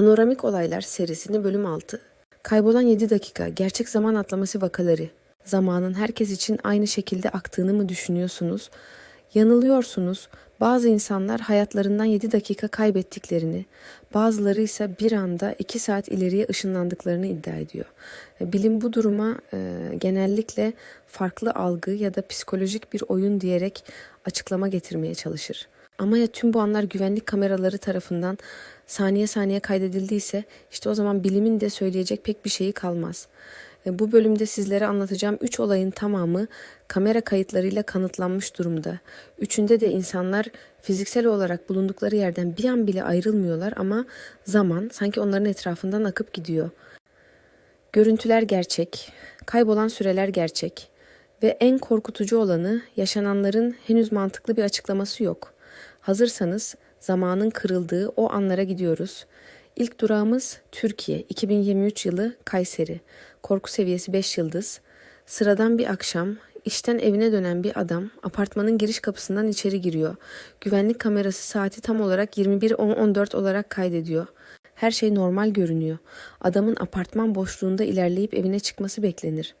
Anoramik Olaylar serisinin bölüm 6. Kaybolan 7 dakika gerçek zaman atlaması vakaları. Zamanın herkes için aynı şekilde aktığını mı düşünüyorsunuz? Yanılıyorsunuz. Bazı insanlar hayatlarından 7 dakika kaybettiklerini, bazıları ise bir anda 2 saat ileriye ışınlandıklarını iddia ediyor. Bilim bu duruma e, genellikle farklı algı ya da psikolojik bir oyun diyerek açıklama getirmeye çalışır. Ama ya tüm bu anlar güvenlik kameraları tarafından saniye saniye kaydedildiyse işte o zaman bilimin de söyleyecek pek bir şeyi kalmaz. E, Bu bölümde sizlere anlatacağım 3 olayın tamamı kamera kayıtlarıyla kanıtlanmış durumda. Üçünde de insanlar fiziksel olarak bulundukları yerden bir an bile ayrılmıyorlar ama zaman sanki onların etrafından akıp gidiyor. Görüntüler gerçek, kaybolan süreler gerçek ve en korkutucu olanı yaşananların henüz mantıklı bir açıklaması yok. Hazırsanız zamanın kırıldığı o anlara gidiyoruz. İlk durağımız Türkiye, 2023 yılı Kayseri. Korku seviyesi 5 yıldız. Sıradan bir akşam işten evine dönen bir adam apartmanın giriş kapısından içeri giriyor. Güvenlik kamerası saati tam olarak 21.14 olarak kaydediyor. Her şey normal görünüyor. Adamın apartman boşluğunda ilerleyip evine çıkması beklenir.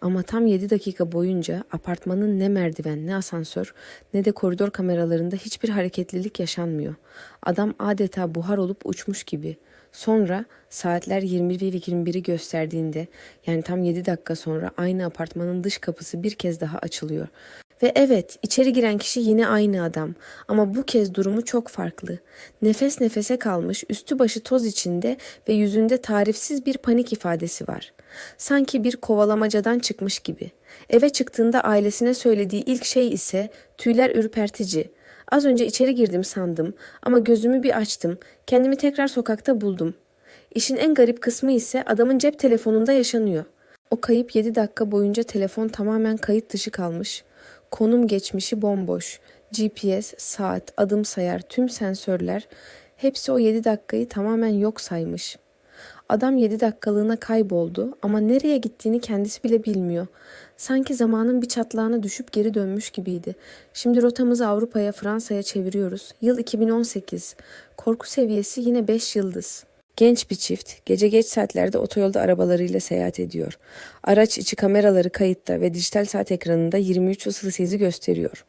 Ama tam 7 dakika boyunca apartmanın ne merdiven ne asansör ne de koridor kameralarında hiçbir hareketlilik yaşanmıyor. Adam adeta buhar olup uçmuş gibi. Sonra saatler 21 ve 21'i gösterdiğinde yani tam 7 dakika sonra aynı apartmanın dış kapısı bir kez daha açılıyor. Ve evet içeri giren kişi yine aynı adam ama bu kez durumu çok farklı. Nefes nefese kalmış üstü başı toz içinde ve yüzünde tarifsiz bir panik ifadesi var. Sanki bir kovalamacadan çıkmış gibi. Eve çıktığında ailesine söylediği ilk şey ise tüyler ürpertici. Az önce içeri girdim sandım ama gözümü bir açtım. Kendimi tekrar sokakta buldum. İşin en garip kısmı ise adamın cep telefonunda yaşanıyor. O kayıp 7 dakika boyunca telefon tamamen kayıt dışı kalmış. Konum geçmişi bomboş. GPS, saat, adım sayar, tüm sensörler hepsi o 7 dakikayı tamamen yok saymış. Adam 7 dakikalığına kayboldu ama nereye gittiğini kendisi bile bilmiyor. Sanki zamanın bir çatlağına düşüp geri dönmüş gibiydi. Şimdi rotamızı Avrupa'ya, Fransa'ya çeviriyoruz. Yıl 2018. Korku seviyesi yine 5 yıldız. Genç bir çift gece geç saatlerde otoyolda arabalarıyla seyahat ediyor. Araç içi kameraları kayıtta ve dijital saat ekranında 23.38'i gösteriyor.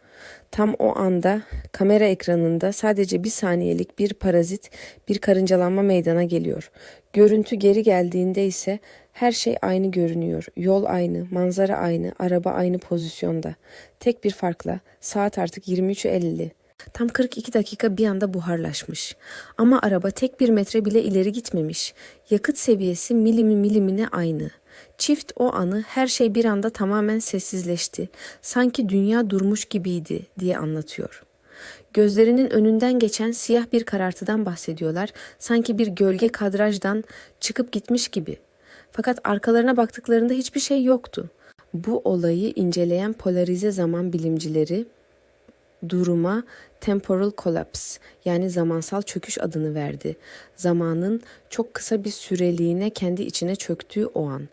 Tam o anda kamera ekranında sadece bir saniyelik bir parazit, bir karıncalanma meydana geliyor. Görüntü geri geldiğinde ise her şey aynı görünüyor. Yol aynı, manzara aynı, araba aynı pozisyonda. Tek bir farkla saat artık 23.50. Tam 42 dakika bir anda buharlaşmış. Ama araba tek bir metre bile ileri gitmemiş. Yakıt seviyesi milimi milimine aynı. Çift o anı her şey bir anda tamamen sessizleşti. Sanki dünya durmuş gibiydi diye anlatıyor. Gözlerinin önünden geçen siyah bir karartıdan bahsediyorlar. Sanki bir gölge kadrajdan çıkıp gitmiş gibi. Fakat arkalarına baktıklarında hiçbir şey yoktu. Bu olayı inceleyen polarize zaman bilimcileri duruma temporal collapse yani zamansal çöküş adını verdi. Zamanın çok kısa bir süreliğine kendi içine çöktüğü o an.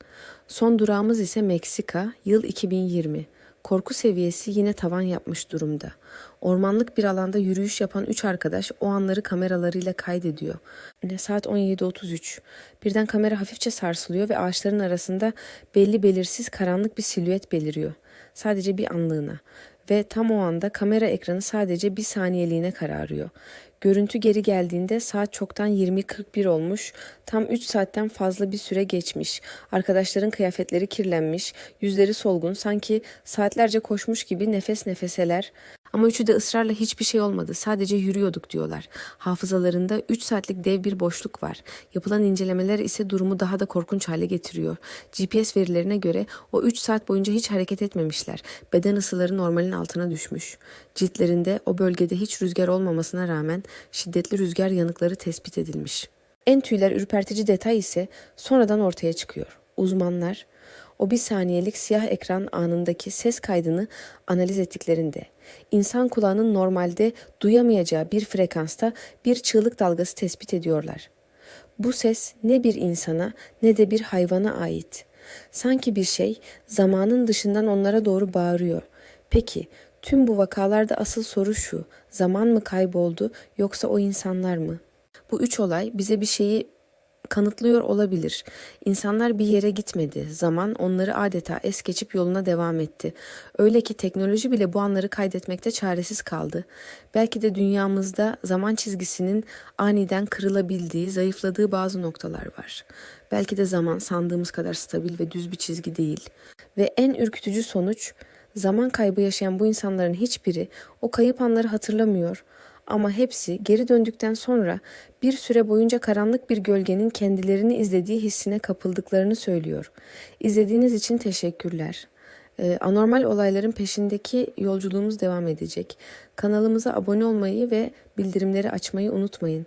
Son durağımız ise Meksika, yıl 2020. Korku seviyesi yine tavan yapmış durumda. Ormanlık bir alanda yürüyüş yapan üç arkadaş o anları kameralarıyla kaydediyor. Ne saat 17.33. Birden kamera hafifçe sarsılıyor ve ağaçların arasında belli belirsiz karanlık bir silüet beliriyor. Sadece bir anlığına ve tam o anda kamera ekranı sadece bir saniyeliğine kararıyor. Görüntü geri geldiğinde saat çoktan 20.41 olmuş, tam 3 saatten fazla bir süre geçmiş. Arkadaşların kıyafetleri kirlenmiş, yüzleri solgun, sanki saatlerce koşmuş gibi nefes nefeseler. Ama üçü de ısrarla hiçbir şey olmadı, sadece yürüyorduk diyorlar. Hafızalarında 3 saatlik dev bir boşluk var. Yapılan incelemeler ise durumu daha da korkunç hale getiriyor. GPS verilerine göre o 3 saat boyunca hiç hareket etmemişler. Beden ısıları normalin altına düşmüş. Ciltlerinde o bölgede hiç rüzgar olmamasına rağmen şiddetli rüzgar yanıkları tespit edilmiş. En tüyler ürpertici detay ise sonradan ortaya çıkıyor. Uzmanlar o bir saniyelik siyah ekran anındaki ses kaydını analiz ettiklerinde insan kulağının normalde duyamayacağı bir frekansta bir çığlık dalgası tespit ediyorlar. Bu ses ne bir insana ne de bir hayvana ait. Sanki bir şey zamanın dışından onlara doğru bağırıyor. Peki tüm bu vakalarda asıl soru şu. Zaman mı kayboldu yoksa o insanlar mı? Bu üç olay bize bir şeyi kanıtlıyor olabilir. İnsanlar bir yere gitmedi. Zaman onları adeta es geçip yoluna devam etti. Öyle ki teknoloji bile bu anları kaydetmekte çaresiz kaldı. Belki de dünyamızda zaman çizgisinin aniden kırılabildiği, zayıfladığı bazı noktalar var. Belki de zaman sandığımız kadar stabil ve düz bir çizgi değil. Ve en ürkütücü sonuç zaman kaybı yaşayan bu insanların hiçbiri o kayıp anları hatırlamıyor. Ama hepsi geri döndükten sonra bir süre boyunca karanlık bir gölgenin kendilerini izlediği hissine kapıldıklarını söylüyor. İzlediğiniz için teşekkürler. Ee, anormal olayların peşindeki yolculuğumuz devam edecek. Kanalımıza abone olmayı ve bildirimleri açmayı unutmayın.